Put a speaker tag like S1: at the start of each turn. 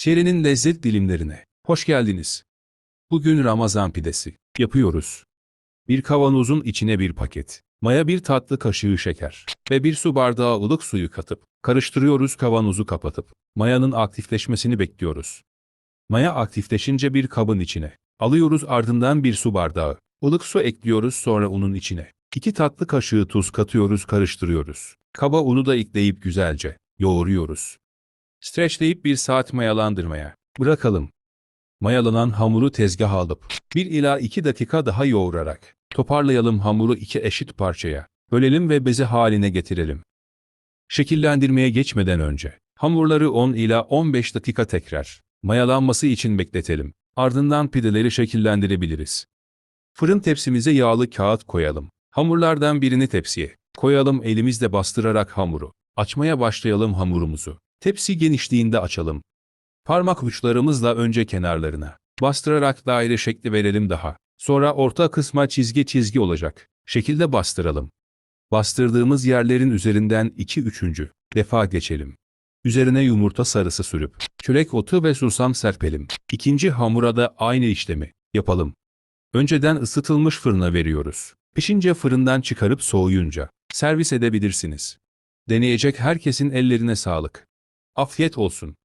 S1: Şerinin lezzet dilimlerine. Hoş geldiniz. Bugün Ramazan pidesi yapıyoruz. Bir kavanozun içine bir paket, maya bir tatlı kaşığı şeker ve bir su bardağı ılık suyu katıp karıştırıyoruz kavanozu kapatıp mayanın aktifleşmesini bekliyoruz. Maya aktifleşince bir kabın içine alıyoruz ardından bir su bardağı ılık su ekliyoruz sonra unun içine. 2 tatlı kaşığı tuz katıyoruz karıştırıyoruz. Kaba unu da ekleyip güzelce yoğuruyoruz. Streçleyip bir saat mayalandırmaya bırakalım. Mayalanan hamuru tezgaha alıp 1 ila 2 dakika daha yoğurarak toparlayalım hamuru iki eşit parçaya. Bölelim ve beze haline getirelim. Şekillendirmeye geçmeden önce hamurları 10 ila 15 dakika tekrar mayalanması için bekletelim. Ardından pideleri şekillendirebiliriz. Fırın tepsimize yağlı kağıt koyalım. Hamurlardan birini tepsiye koyalım elimizle bastırarak hamuru. Açmaya başlayalım hamurumuzu. Tepsi genişliğinde açalım. Parmak uçlarımızla önce kenarlarına bastırarak daire şekli verelim daha. Sonra orta kısma çizgi çizgi olacak. Şekilde bastıralım. Bastırdığımız yerlerin üzerinden 2 üçüncü defa geçelim. Üzerine yumurta sarısı sürüp çörek otu ve susam serpelim. İkinci hamura da aynı işlemi yapalım. Önceden ısıtılmış fırına veriyoruz. Pişince fırından çıkarıp soğuyunca servis edebilirsiniz. Deneyecek herkesin ellerine sağlık. Afiyet olsun.